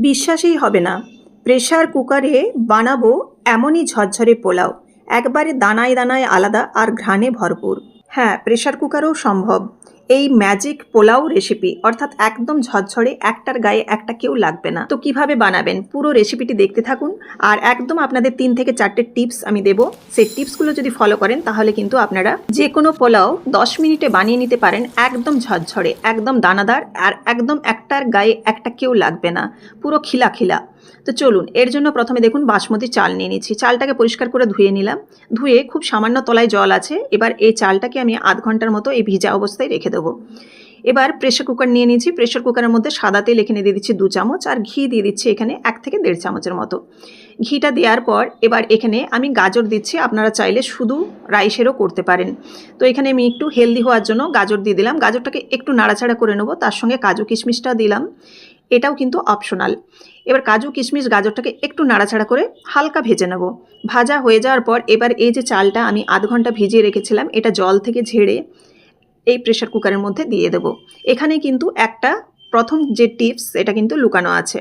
বিশ্বাসই হবে না। প্রেশার কুকারে বানাবো এমনই ঝরঝরে পোলাও। একবারে দানায় দানায় আলাদা আর ঘ্রাণে ভরপুর। হ্যাঁ প্রেশার কুকারও সম্ভব। এই ম্যাজিক পোলাও রেসিপি অর্থাৎ একদম ঝরঝরে একটার গায়ে একটা কেউ লাগবে না। তো কীভাবে বানাবেন? পুরো রেসিপিটি দেখতে থাকুন। আর একদম আপনাদের তিন থেকে চারটে টিপস আমি দেবো। সেই টিপসগুলো যদি ফলো করেন, তাহলে কিন্তু আপনারা যে কোনো পোলাও দশ মিনিটে বানিয়ে নিতে পারেন একদম ঝরঝরে, একদম দানাদার, আর একদম একটার গায়ে একটা কেউ লাগবে না। পুরো খিলা খিলা তো চলুন, এর জন্য প্রথমে দেখুন বাসমতি চাল নিয়ে নিচ্ছি। চালটাকে পরিষ্কার করে ধুয়ে নিলাম। ধুয়ে খুব সামান্য তলায় জল আছে। এবার এই চালটাকে আমি আধ ঘণ্টার মতো এই ভিজা অবস্থায় রেখে দেবো। এবার প্রেশার কুকার নিয়ে নিয়েছি প্রেশার কুকারের মধ্যে সাদা তেল এখানে দিয়ে দিচ্ছি দু চামচ আর ঘি দিয়ে দিচ্ছি এখানে এক থেকে দেড় চামচের মতো। ঘিটা দেওয়ার পর এবার এখানে আমি গাজর দিচ্ছি। আপনারা চাইলে শুধু রাইসেরও করতে পারেন। তো এখানে আমি একটু হেলদি হওয়ার জন্য গাজর দিয়ে দিলাম। গাজরটাকে একটু নাড়াচাড়া করে নেব। তার সঙ্গে কাজু কিশমিশটা দিলাম। এটাও কিন্তু অপশনাল এবার কাজু, কিশমিশ, গাজরটাকে একটু নাড়াচাড়া করে হালকা ভেজে নেব। ভাজা হয়ে যাওয়ার পর এবার এই যে চালটা আমি আধ ঘণ্টা ভিজিয়ে রেখেছিলাম, এটা জল থেকে ঝেড়ে এই প্রেশার কুকারের মধ্যে দিয়ে দেব। এখানে কিন্তু একটা প্রথম যে টিপস এটা কিন্তু লুকানো আছে।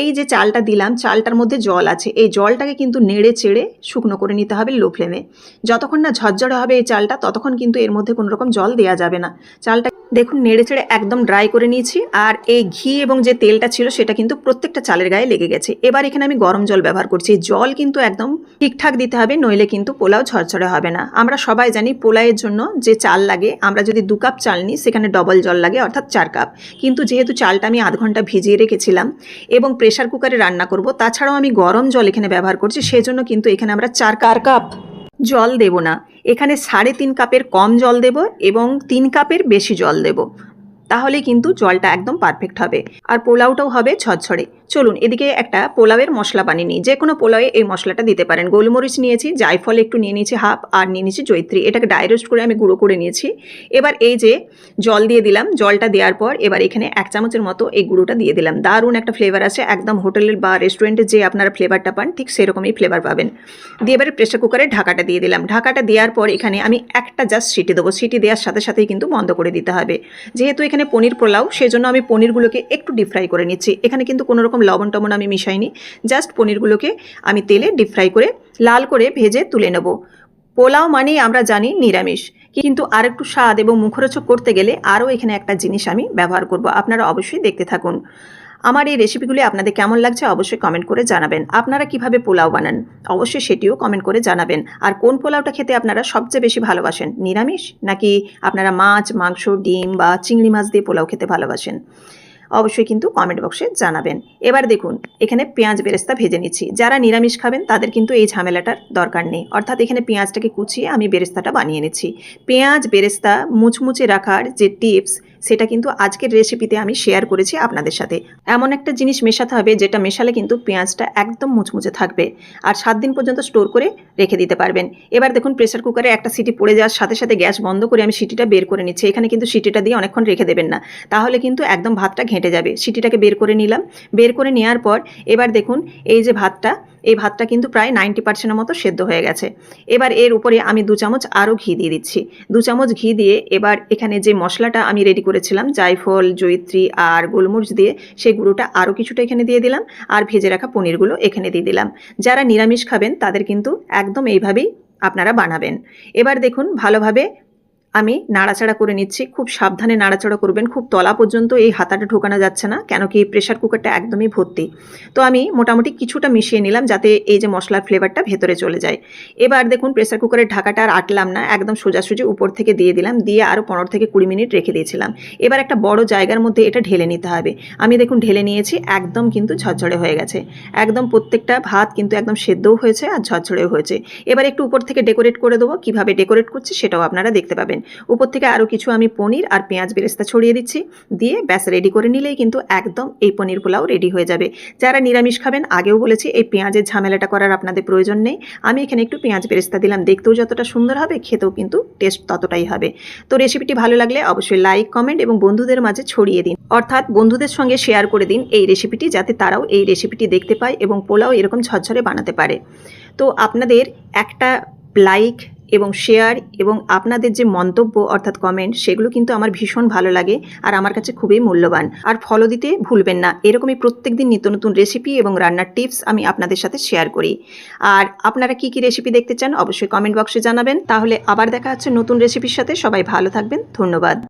এই যে চালটা দিলাম, চালটার মধ্যে জল আছে। এই জলটাকে কিন্তু নেড়ে চেড়ে শুকনো করে নিতে হবে লো ফ্লেমে যতক্ষণ না ঝরঝরে হবে এই চালটা, ততক্ষণ কিন্তু এর মধ্যে কোনো রকম জল দেওয়া যাবে না। চালটা দেখুন, নেড়ে চেড়ে একদম ড্রাই করে নিয়েছি আর এই ঘি এবং যে তেলটা ছিল সেটা কিন্তু প্রত্যেকটা চালের গায়ে লেগে গেছে। এবার এখানে আমি গরম জল ব্যবহার করছি। জল কিন্তু একদম ঠিকঠাক দিতে হবে, নইলে কিন্তু পোলাও ঝরঝরে হবে না। আমরা সবাই জানি পোলাওয়ের জন্য যে চাল লাগে, আমরা যদি দু কাপ চাল নিই, সেখানে ডবল জল লাগে, অর্থাৎ চার কাপ। কিন্তু যেহেতু চালটা আমি আধ ঘণ্টা ভিজিয়ে রেখেছিলাম এবং প্রেশার কুকারে রান্না করব, তাছাড়াও আমি গরম জল এখানে ব্যবহার করছি, সেজন্য কিন্তু এখানে আমরা চার কার কাপ। জল দেব না। এখানে সাড়ে তিন কাপের কম জল দেব এবং তিন কাপের বেশি জল দেব। তাহলে কিন্তু জলটা একদম পারফেক্ট হবে। আর পোলাওটাও হবে ঝরঝরে। চলুন এদিকে একটা পোলাওয়ের মশলা বানিয়ে নিই। যে কোনো পোলাওয়ে এই মশলাটা দিতে পারেন। গোলমরিচ নিয়েছি, জায়ফল একটু নিয়ে নিয়েছি, হাফ, আর নিয়ে নিয়েছি জৈত্রী এটাকে ডাইরোস্ট করে আমি গুঁড়ো করে নিয়েছি। এবার এই যে জল দিয়ে দিলাম, জলটা দেওয়ার পর এবার এখানে এক চামচের মতো এই গুঁড়োটা দিয়ে দিলাম। দারুণ একটা ফ্লেভার আছে। একদম হোটেলের বা রেস্টুরেন্টে যে আপনারা ফ্লেভারটা পান, ঠিক সেরকমই ফ্লেভার পাবেন। দিয়ে এবারে প্রেশার কুকারে ঢাকাটা দিয়ে দিলাম। ঢাকাটা দেওয়ার পর এখানে আমি একটা জাস্ট সিটি দেবো। সিটি দেওয়ার সাথে সাথেই কিন্তু বন্ধ করে দিতে হবে। যেহেতু এখানে পনির পোলাও, সেজন্য আমি পনিরগুলোকে একটু ডিপ ফ্রাই করে নিচ্ছি। এখানে কিন্তু কোনো রকম লবণ টবণ আমি মিশাইনি জাস্ট পনিরগুলোকে আমি তেলে ডিপ ফ্রাই করে লাল করে ভেজে তুলে নেব। পোলাও মানেই আমরা জানি নিরামিষ, কিন্তু আর একটু স্বাদ এবং মুখরোচক করতে গেলে আরও এখানে একটা জিনিস আমি ব্যবহার করব, আপনারা অবশ্যই দেখতে থাকুন। আমার এই রেসিপিগুলি আপনাদের কেমন লাগছে অবশ্যই কমেন্ট করে জানাবেন। আপনারা কীভাবে পোলাও বানান, অবশ্যই সেটিও কমেন্ট করে জানাবেন। আর কোন পোলাওটা খেতে আপনারা সবচেয়ে বেশি ভালোবাসেন, নিরামিষ, নাকি আপনারা মাছ, মাংস, ডিম বা চিংড়ি মাছ দিয়ে পোলাও খেতে ভালোবাসেন? অবশ্যই কিন্তু কমেন্ট বক্সে জানাবেন। এবার দেখুন, এখানে পেঁয়াজ বেরেস্তা ভেজে নিচ্ছি। যারা নিরামিষ খাবেন, তাদের কিন্তু এই ঝামেলাটার দরকার নেই। অর্থাৎ এখানে পেঁয়াজটাকে কুচিয়ে আমি বেরেস্তাটা বানিয়ে নিচ্ছি। পেঁয়াজ, বেরেস্তা, মুচমুচে রাখার যে টিপস সেটা কিন্তু আজকের রেসিপিতে আমি শেয়ার করেছি আপনাদের সাথে। এমন একটা জিনিস মেশাতে হবে, যেটা মেশালে কিন্তু পেঁয়াজটা একদম মুচমুচে থাকবে আর সাত দিন পর্যন্ত স্টোর করে রেখে দিতে পারবেন। এবার দেখুন প্রেসার কুকারে একটা সিটি পড়ে যাওয়ার সাথে সাথে গ্যাস বন্ধ করে আমি সিটিটা বের করে নিচ্ছি। এখানে কিন্তু সিটিটা দিয়ে অনেকক্ষণ রেখে দেবেন না। তাহলে কিন্তু একদম ভাতটা ঘেঁটে যাবে। সিটিটাকে বের করে নিলাম। বের করে নেওয়ার পর এবার দেখুন, এই যে ভাতটা এই ভাতটা কিন্তু প্রায় নাইনটি পার্সেন্টের মতো সেদ্ধ হয়ে গেছে। এবার এর উপরে আমি দু চামচ আরও ঘি দিয়ে দিচ্ছি। দু চামচ ঘি দিয়ে এবার এখানে যে মশলাটা আমি রেডি করেছিলাম, জায়ফল জৈত্রী আর গোলমরিচ দিয়ে সেই গুঁড়োটা আরও কিছুটা এখানে দিয়ে দিলাম আর ভেজে রাখা পনিরগুলো এখানে দিয়ে দিলাম। যারা নিরামিষ খাবেন তাদের কিন্তু একদম এইভাবেই আপনারা বানাবেন। এবার দেখুন ভালোভাবে আমি নাড়াচাড়া করে নিচ্ছি, খুব সাবধানে নাড়াচাড়া করবেন, খুব তলা পর্যন্ত এই হাতাটা ঢোকানো যাচ্ছে না, কেন কি প্রেশার কুকারটা একদমই ভর্তি। তো আমি মোটামুটি কিছুটা মিশিয়ে নিলাম যাতে এই যে মশলার ফ্লেভারটা ভেতরে চলে যায়। এবার দেখুন প্রেশার কুকারের ঢাকাটা আর আটলাম না, একদম সোজাসুজি উপর থেকে দিয়ে দিলাম, দিয়ে আরও পনেরো থেকে কুড়ি মিনিট রেখে দিয়েছিলাম। এবার একটা বড় জায়গার মধ্যে এটা ঢেলে নিতে হবে। আমি দেখুন ঢেলে নিয়েছি, একদম কিন্তু ঝরঝরে হয়ে গেছে। একদম প্রত্যেকটা ভাত কিন্তু একদম সেদ্ধও হয়েছে আর ঝরঝরেও হয়েছে। এবার একটু উপর থেকে ডেকোরেট করে দেবো, কীভাবে ডেকোরেট করছি সেটাও আপনারা দেখতে পাবেন। উপর থেকে আরও কিছু আমি পনির আর পেঁয়াজ বেরেস্তা ছড়িয়ে দিচ্ছি। দিয়ে ব্যাস রেডি করে নিলেই কিন্তু একদম এই পনির পোলাও রেডি হয়ে যাবে। যারা নিরামিষ খাবেন, আগেও বলেছি এই পেঁয়াজের ঝামেলাটা করার আপনাদের প্রয়োজন নেই। আমি এখানে একটু পেঁয়াজ বেরেস্তা দিলাম। দেখতেও যতটা সুন্দর হবে, খেতেও কিন্তু টেস্ট ততটাই হবে। তো রেসিপিটি ভালো লাগলে অবশ্যই লাইক কমেন্ট এবং বন্ধুদের মাঝে ছড়িয়ে দিন। অর্থাৎ বন্ধুদের সঙ্গে শেয়ার করে দিন এই রেসিপিটি যাতে তারাও এই রেসিপিটি দেখতে পায় এবং পোলাও এরকম ঝরঝরে বানাতে পারে। তো আপনাদের একটা লাইক এবং শেয়ার এবং আপনাদের যে মন্তব্য, অর্থাৎ কমেন্ট সেগুলো কিন্তু আমার ভীষণ ভালো লাগে আর আমার কাছে খুবই মূল্যবান। আর ফলো দিতে ভুলবেন না। এরকমই প্রত্যেক দিন নিত্য নতুন রেসিপি এবং রান্নার টিপস আমি আপনাদের সাথে শেয়ার করি। আর আপনারা কি কি রেসিপি দেখতে চান, অবশ্যই কমেন্ট বক্সে জানাবেন। তাহলে আবার দেখা হচ্ছে নতুন রেসিপির সাথে। সবাই ভালো থাকবেন। ধন্যবাদ।